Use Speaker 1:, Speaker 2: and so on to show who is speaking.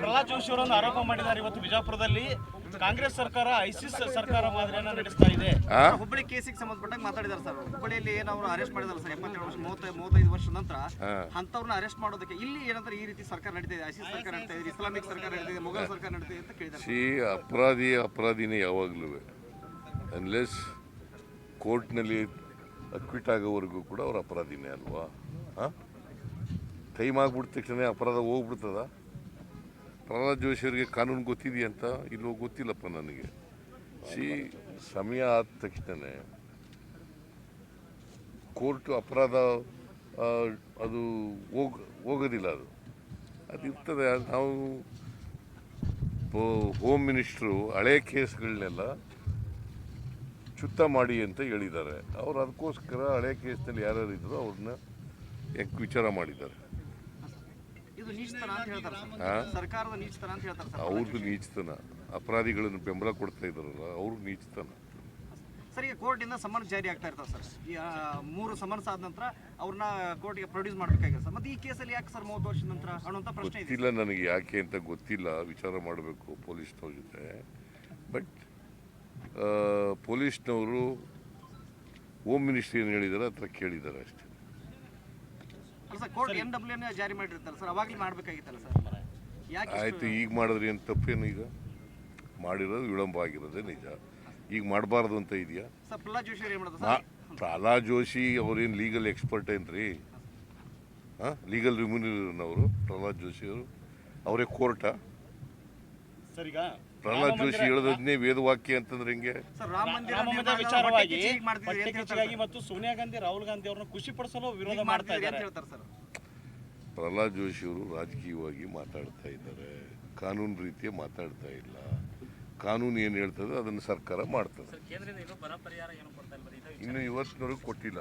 Speaker 1: ಪ್ರಹ್ಲಾದ್ ಜೋಶಿ ಅವರನ್ನು ಆರೋಪ ಮಾಡಿದ್ದಾರೆ. ಇವತ್ತು ಬಿಜಾಪುರದಲ್ಲಿ ಕಾಂಗ್ರೆಸ್ ಸರ್ಕಾರ ಐಸಿಸ್ ಸರ್ಕಾರ ಮಾದರಿಯನ್ನ ನಡೆಸ್ತಾ ಇದೆ?
Speaker 2: ಹುಬ್ಬಳ್ಳಿ ಕೇಸಿಗೆ ಸಂಬಂಧಪಟ್ಟಾಗ ಮಾತಾಡಿದ್ದಾರೆ ಸರ್. ಹುಬ್ಬಳ್ಳಿಯಲ್ಲಿ ಏನು ಅವರು ಅರೆಸ್ಟ್ ಮಾಡಿದಾರೆ ಸರ್ ಎಪ್ಪತ್ತೇಳು ವರ್ಷ ಮೂವತ್ತ ಮೂವತ್ತೈದು ವರ್ಷದ ನಂತರ ಅಂತವ್ರನ್ನ ಅರೆಸ್ಟ್ ಮಾಡೋದಕ್ಕೆ ಇಲ್ಲಿ ಏನಂದ್ರೆ ಈ ರೀತಿ ಸರ್ಕಾರ ನಡೀತಿದೆ ಐಸಿಸ್ ಸರ್ಕಾರ ನಡೀತಾ ಇದೆ ಇಸ್ಲಾಮಿಕ್ ಸರ್ಕಾರ ನಡೀತಿದೆ ಮೊಘಲ್ ಸರ್ಕಾರ ನಡೀತಿದೆ ಅಂತ ಕೇಳಿದ್ದಾರೆ
Speaker 3: ಸಿ ಅಪರಾಧಿ ಅಪರಾಧಿನೇ ಯಾವಾಗಲೂ ಅನ್ಲೆಸ್ ಕೋರ್ಟ್ನಲ್ಲಿ ಅಕ್ವಿಟ್ ಆಗೋವರೆಗೂ ಕೂಡ ಅವ್ರ ಅಪರಾಧಿನೇ ಅಲ್ವಾ? ಹಾಂ ಟೈಮ್ ಆಗ್ಬಿಟ್ಟ ತಕ್ಷಣ ಅಪರಾಧ ಹೋಗ್ಬಿಡ್ತದ? ಪ್ರಹ್ಲಾದ್ ಜೋಶಿ ಅವರಿಗೆ ಕಾನೂನು ಗೊತ್ತಿದೆಯಂತ ಇಲ್ಲೋ ಗೊತ್ತಿಲ್ಲಪ್ಪ ನನಗೆ. ಸಿ ಸಮಯ ಆದ ತಕ್ಷಣ ಕೋರ್ಟ್ ಅಪರಾಧ ಅದು ಹೋಗ, ಹೋಗೋದಿಲ್ಲ ಅದು. ಅದು ಇರ್ತದೆ, ನಾವು ಹೋಮ್ ಮಿನಿಸ್ಟ್ರು ಹಳೆ ಕೇಸ್ಗಳನ್ನೆಲ್ಲ ಚುತ್ತ ಮಾಡಿ ಅಂತ ಹೇಳಿದ್ದಾರೆ. ಅವ್ರು ಅದಕ್ಕೋಸ್ಕರ ಹಳೆ ಕೇಸ್ನಲ್ಲಿ ಯಾರ್ಯಾರು ಇದ್ದರು ಅವ್ರನ್ನ ವಿಚಾರ ಮಾಡಿದ್ದಾರೆ. ಅವ್ರದ್ದು ನೀಚತನ ಅಪರಾಧಿಗಳನ್ನು ಬೆಂಬಲ ಕೊಡ್ತಾ ಇದ್ದಾರಲ್ಲ ಅವ್ರು ನೀಚತನ
Speaker 2: ಸರ್ ಈಗ ಕೋರ್ಟಿಂದ ಸಮನ್ಸ್ ಜಾರಿ ಆಗ್ತಾ ಇರ್ತಾರೆ ಸರ್. ಈ ಮೂರು ಸಮನ್ಸ್ ಆದ ನಂತರ ಅವ್ರನ್ನ ಕೋರ್ಟ್ಗೆ ಪ್ರೊಡ್ಯೂಸ್ ಮಾಡಬೇಕಾಗಿದೆ ಸರ್. ಮತ್ತೆ ಈ ಕೇಸಲ್ಲಿ ಯಾಕೆ ಸರ್ ಮೂವತ್ತು ವರ್ಷದ ನಂತರ ಅನ್ನೋಂಥ ಪ್ರಶ್ನೆ
Speaker 3: ಗೊತ್ತಿಲ್ಲ ನನಗೆ ಯಾಕೆ ಅಂತ ಗೊತ್ತಿಲ್ಲ. ವಿಚಾರ ಮಾಡಬೇಕು ಪೊಲೀಸ್ನವ್ರ ಜೊತೆ. ಬಟ್ ಪೊಲೀಸ್ನವರು ಹೋಮ್ ಮಿನಿಸ್ಟ್ರಿ ಏನು ಹೇಳಿದ್ದಾರೆ ಹತ್ರ ಕೇಳಿದ್ದಾರೆ ಅಷ್ಟೇ.
Speaker 2: ಸರ್ ಕೋರ್ಟ್ ಎನ್ ಡಬ್ಲ್ಯೂ ಜಾರಿ ಮಾಡಿರ್ತಾರೆ ಸರ್ ಅವಾಗಲೇ ಮಾಡಬೇಕಾಗಿತ್ತಲ್ಲ ಸರ್? ಯಾಕೆ ಇಷ್ಟು-
Speaker 3: ಆಯಿತು ಈಗ ಮಾಡಿದ್ರೆ ಏನು ತಪ್ಪೇನು ಈಗ? ಮಾಡಿರೋದು ವಿಳಂಬ ಆಗಿರೋದೇ ನಿಜ. ಈಗ ಮಾಡಬಾರ್ದು ಅಂತ ಇದೆಯಾ?
Speaker 2: ಸರ್ ಪ್ರಹ್ಲಾದ್ ಜೋಶಿ ಏನು ಏನ್ ಮಾಡೋದು ಸರ್?
Speaker 3: ಪ್ರಹ್ಲಾದ್ ಜೋಶಿ ಅವ್ರೇನು ಲೀಗಲ್ ಎಕ್ಸ್ಪರ್ಟ್ ಏನ್ರಿ? ಹಾಂ ಲೀಗಲ್ ಅವರು ಪ್ರಹ್ಲಾದ್ ಜೋಶಿ ಅವರು? ಅವರೇ ಕೋರ್ಟಾ
Speaker 1: ಸರ್ ಈಗ
Speaker 3: ಪ್ರಹ್ಲಾದ್ ಜೋಶಿ ಹೇಳದನ್ನೇ ವೇದವಾಕ್ಯ ಅಂತಂದ್ರೆ ಹಿಂಗೆ?
Speaker 2: ಸರ್ ರಾಮ ಮಂದಿರ
Speaker 1: ರಾಮ ಮಂದಿರ
Speaker 2: ನಿರ್ಮಾಣ
Speaker 1: ವಿಚಾರವಾಗಿ
Speaker 2: ಮಾಡ್ತಿದ್ದೀರಿ ಅಂತ ಹೇಳ್ತಾರೆ
Speaker 1: ಮತ್ತು ಸೋನಿಯಾ ಗಾಂಧಿ ರಾಹುಲ್ ಗಾಂಧಿ ಅವ್ರನ್ನ ಖುಷಿ ಪಡಿಸಲು ವಿರೋಧ ಮಾಡ್ತಾ
Speaker 2: ಮಾಡ್ತಿದ್ದೀರಿ ಅಂತ
Speaker 1: ಇದ್ದಾರೆ.
Speaker 2: ಹೇಳ್ತಾರೆ ಸರ್.
Speaker 3: ಪ್ರಹ್ಲಾದ್ ಜೋಶಿ ಅವರು ರಾಜಕೀಯವಾಗಿ ಮಾತಾಡ್ತಾ ಇದ್ದಾರೆ. ಕಾನೂನು ರೀತಿಯ ಮಾತಾಡ್ತಾ ಇಲ್ಲ. ಕಾನೂನು ಏನು ಹೇಳ್ತದೆ ಅದನ್ನು ಸರ್ಕಾರ ಮಾಡ್ತದೆ.
Speaker 4: ಕೇಂದ್ರದಿಂದ ಇನ್ನೂ ಬರ ಪರಿಹಾರ ಏನು ಕೊಡ್ತಾ ಇಲ್ಲ ಬರೀ ಇದೇ
Speaker 3: ಇನ್ನು ಇವತ್ತಿನವರೆಗೂ ಕೊಟ್ಟಿಲ್ಲ.